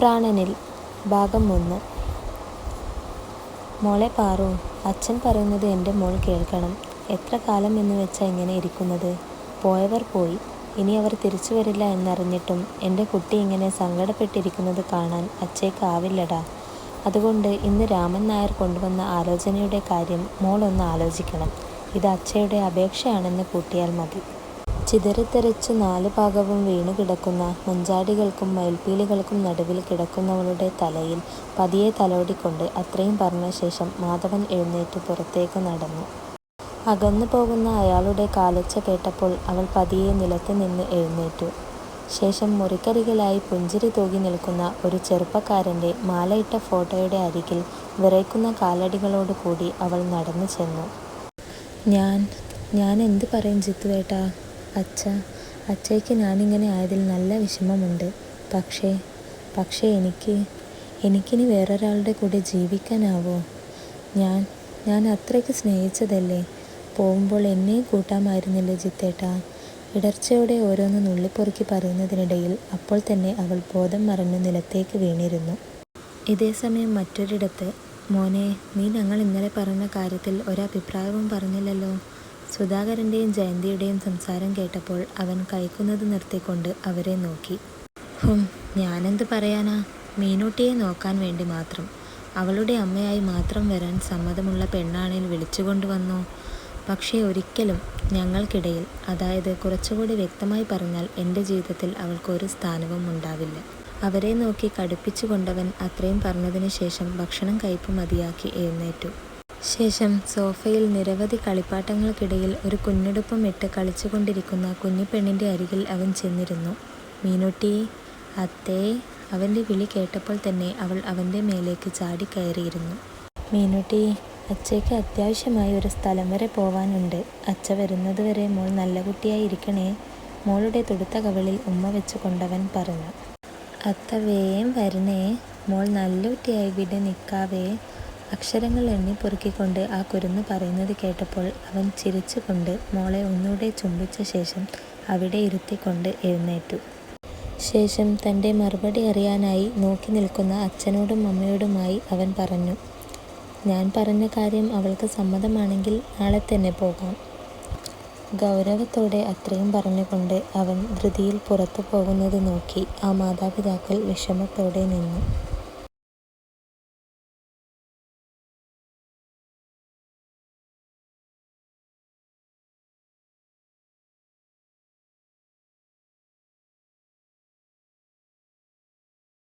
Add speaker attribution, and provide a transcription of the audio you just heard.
Speaker 1: പ്രാണനിൽ ഭാഗം ഒന്ന് മോളെ പാറു അച്ഛൻ പറയുന്നത് എന്റെ മോൾ കേൾക്കണം. എത്ര കാലം എന്ന് വെച്ചാൽ ഇങ്ങനെ ഇരിക്കുന്നത്? പോയവർ പോയി. ഇനി അവർ തിരിച്ചു വരില്ല എന്നറിഞ്ഞിട്ടും എന്റെ കുട്ടി ഇങ്ങനെ സങ്കടപ്പെട്ടിരിക്കുന്നത് കാണാൻ അച്ഛയ്ക്കാവില്ലടാ അതുകൊണ്ട് ഇന്ന് രാമൻ നായർ കൊണ്ടുവന്ന ആലോചനയുടെ കാര്യം മോൾ ഒന്ന് ആലോചിക്കണം. ഇത് അച്ഛയുടെ അപേക്ഷയാണെന്ന് കൂട്ടിയാൽ മതി. ചിതറിത്തെറിച്ച് നാല് ഭാഗവും വീണു കിടക്കുന്ന മഞ്ചാടികൾക്കും മയിൽപ്പീലികൾക്കും നടുവിൽ കിടക്കുന്നവളുടെ തലയിൽ പതിയെ തലോടിക്കൊണ്ട് അത്രയും പറഞ്ഞ ശേഷം മാധവൻ എഴുന്നേറ്റ് പുറത്തേക്ക് നടന്നു. അകന്നു പോകുന്ന അയാളുടെ കാലച്ച കേട്ടപ്പോൾ അവൾ പതിയെ നിലത്ത് നിന്ന് എഴുന്നേറ്റു. ശേഷം മുറിക്കരികിലായി പുഞ്ചിരി തൂകി നിൽക്കുന്ന ഒരു ചെറുപ്പക്കാരന്റെ മാലയിട്ട ഫോട്ടോയുടെ അരികിൽ വിറയ്ക്കുന്ന കാലടികളോടുകൂടി അവൾ നടന്നു ചെന്നു. ഞാൻ ഞാൻ എന്ത് പറയും ജിത്തുവേട്ടാ? അച്ഛ അച്ഛയ്ക്ക് ഞാനിങ്ങനെ ആയതിൽ നല്ല വിഷമമുണ്ട്. പക്ഷേ പക്ഷേ എനിക്ക് എനിക്കിനി വേറൊരാളുടെ കൂടെ ജീവിക്കാനാവോ? ഞാൻ ഞാൻ അത്രയ്ക്ക് സ്നേഹിച്ചതല്ലേ? പോകുമ്പോൾ എന്നെയും കൂട്ടാമായിരുന്നില്ലേ ജിത്തേട്ടാ? ഇടർച്ചയോടെ ഓരോന്ന് നുള്ളിപ്പൊറുക്കി പറയുന്നതിനിടയിൽ അപ്പോൾ തന്നെ അവൾ ബോധം മറഞ്ഞു നിലത്തേക്ക് വീണിരുന്നു. ഇതേ സമയം മറ്റൊരിടത്ത് മോനെ നീ ഞങ്ങൾ ഇന്നലെ പറഞ്ഞ കാര്യത്തിൽ ഒരഭിപ്രായവും പറഞ്ഞില്ലല്ലോ. സുധാകരന്റെയും ജയന്തിയുടെയും സംസാരം കേട്ടപ്പോൾ അവൻ കഴിക്കുന്നത് നിർത്തിക്കൊണ്ട് അവരെ നോക്കി. ഹും ഞാനെന്ത് പറയാനാ? മീനൂട്ടിയെ നോക്കാൻ വേണ്ടി മാത്രം. അവളുടെ അമ്മയായി മാത്രം വരാൻ സമ്മതമുള്ള പെണ്ണാണിൽ വിളിച്ചുകൊണ്ടുവന്നു പക്ഷേ ഒരിക്കലും ഞങ്ങൾക്കിടയിൽ അതായത് കുറച്ചുകൂടി വ്യക്തമായി പറഞ്ഞാൽ എന്റെ ജീവിതത്തിൽ അവൾക്കൊരു സ്ഥാനവും ഉണ്ടാവില്ല. അവരെ നോക്കി കടുപ്പിച്ചു കൊണ്ടവൻ അത്രയും പറഞ്ഞതിന് ശേഷം ഭക്ഷണം കയ്പ് മതിയാക്കി എഴുന്നേറ്റു. ശേഷം സോഫയിൽ നിരവധി കളിപ്പാട്ടങ്ങൾക്കിടയിൽ ഒരു കുഞ്ഞുടുപ്പം ഇട്ട് കളിച്ചുകൊണ്ടിരിക്കുന്ന കുഞ്ഞിപ്പെണ്ണിന്റെ അരികിൽ അവൻ ചെന്നിരുന്നു. മീനുട്ടി അത്തേ അവന്റെ വിളി കേട്ടപ്പോൾ തന്നെ അവൾ അവന്റെ മേലേക്ക് ചാടിക്കയറിയിരുന്നു മീനുട്ടി അച്ചയ്ക്ക് അത്യാവശ്യമായി ഒരു സ്ഥലം വരെ പോവാനുണ്ട്. അച്ഛ വരുന്നതുവരെ മോൾ നല്ല കുട്ടിയായി ഇരിക്കണേ മോളുടെ തുടുത്ത കവളിൽ ഉമ്മ വെച്ച് കൊണ്ടവൻ പറഞ്ഞു. അത്ത വേം വരണേ മോൾ നല്ല കുട്ടിയായി ഇവിടെ നിൽക്കാവേ അക്ഷരങ്ങൾ എണ്ണി പൊറുക്കിക്കൊണ്ട് ആ കുരുന്ന് പറയുന്നത് കേട്ടപ്പോൾ അവൻ ചിരിച്ചുകൊണ്ട് മോളെ ഒന്നുകൂടെ ചുംബിച്ച ശേഷം അവിടെ ഇരുത്തിക്കൊണ്ട് എഴുന്നേറ്റു. ശേഷം തന്റെ മറുപടി അറിയാനായി നോക്കി നിൽക്കുന്ന അച്ഛനോടും അമ്മയോടുമായി അവൻ പറഞ്ഞു ഞാൻ പറഞ്ഞ കാര്യം അവൾക്ക് സമ്മതമാണെങ്കിൽ നാളെ തന്നെ പോകാം. ഗൗരവത്തോടെ അത്രയും പറഞ്ഞുകൊണ്ട് അവൻ ധൃതിയിൽ പുറത്തു പോകുന്നത് നോക്കി ആ മാതാപിതാക്കൾ വിഷമത്തോടെ നിന്നു.